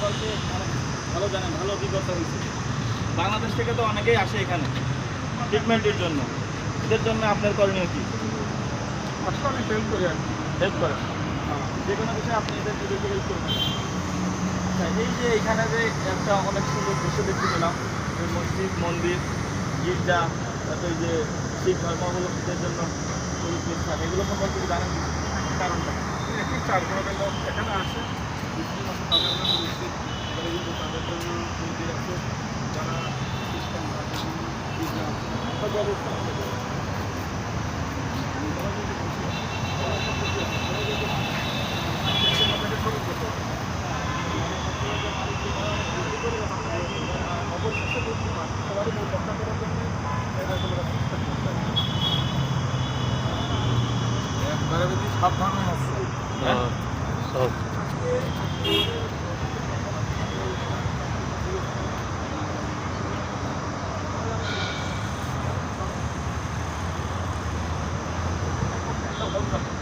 সম্পর্কে ভালো জানেন ভালো অভিজ্ঞতা হয়েছে। বাংলাদেশ থেকে তো অনেকেই আসে এখানে ট্রিটমেন্টের জন্য। এদের জন্য আপনার করণীয় কি? আসলে আমি হেল্প করি হেল্প করেন। যে কোনো বিষয়ে আপনি এদের যদি হেল্প করবেন এই যে এখানে যে একটা অনেক সুন্দর দৃশ্য দেখতে পেলাম যে মসজিদ মন্দির গির্জা তারপরে যে শিখ ধর্মাবলম্বীদের জন্য এগুলো সম্পর্কে জানেন? কারণটা? কি? একই চার লোক এখানে আসে আছে। তাদের জন্য মসজিদ যারা হিন্দু তাদের জন্য মন্দির আছে যারা খ্রিস্টান তাদের জন্য আছে সব ব্যবস্থা আপনাকে শুরু করতে পারে সবারই রক্ষা? সব সব